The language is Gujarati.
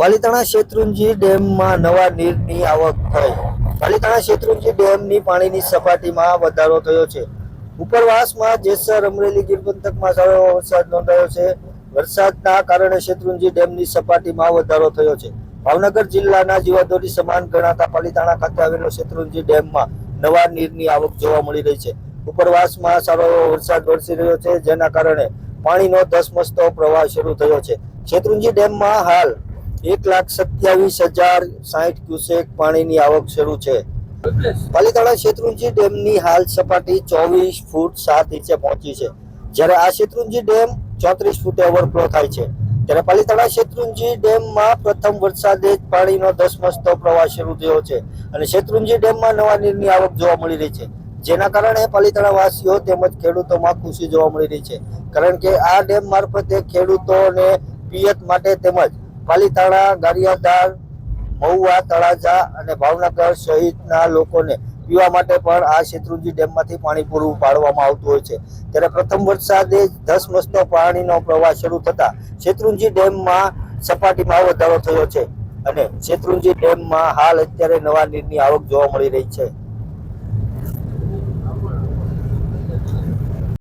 પાલિતાણા શેત્રુંજી ડેમમાં નવા નીરની આવક થઈ. પાલિતાણા શેત્રુંજી ડેમની પાણીની સપાટીમાં વધારો થયો છે. ઉપરવાસમાં જેસર, અમરેલી ગીર પંથકમાં સારો વરસાદ નોંધાયો છે. વરસાદના કારણે શેત્રુંજી ડેમની સપાટીમાં વધારો થયો છે. ભાવનગર જિલ્લાના જીવાદોરી સમાન ગણાતા પાલિતાણા ખાતે આવેલો શેત્રુંજી ડેમમાં નવા નીરની આવક જોવા મળી રહી છે. ઉપરવાસમાં સારો વરસાદ વરસી રહ્યો છે, જેના કારણે પાણીનો ધસમસતો પ્રવાહ શરૂ થયો છે. શેત્રુંજી ડેમમાં હાલ એક લાખ સત્યાવીસ હજાર સાહીઠ ક્યુસેક પાણીની આવક શરૂ છે. પાલીતાણા શેત્રુંજી ડેમની હાલ સપાટી ચોવીસ ફૂટ સાત ઇંચે પહોંચી છે. જ્યારે આ શેત્રુંજી ડેમ ચોત્રીસ ફૂટે ઓવરફ્લો થાય છે. ત્યારે પાલીતાણા શેત્રુંજી ડેમમાં પ્રથમ વરસાદે જ પાણીનો ધસમસતો પ્રવાહ શરૂ થયો છે અને શેત્રુંજી ડેમમાં નવા નીરની આવક જોવા મળી રહી છે. જેના કારણે પાલિતાણા વાસીઓ તેમજ ખેડૂતોમાં ખુશી જોવા મળી રહી છે. કારણ કે આ ડેમ મારફતે ખેડૂતોને પિયત માટે તેમજ પાલિતાણા ગારિયાદાર મહુવા, તળાજા અને ભાવનગર સહિતના લોકોને પીવા માટે પણ આ શેત્રુંજી ડેમમાંથી પાણી પૂરું પાડવામાં આવતું હોય છે. ત્યારે પ્રથમ વરસાદે ધસમસતો પાણીનો પ્રવાહ શરૂ થતા શેત્રુંજી ડેમમાં સપાટીમાં વધારો થયો છે. અને શેત્રુંજી ડેમમાં હાલ અત્યારે નવા નીરની આવક જોવા મળી રહી છે.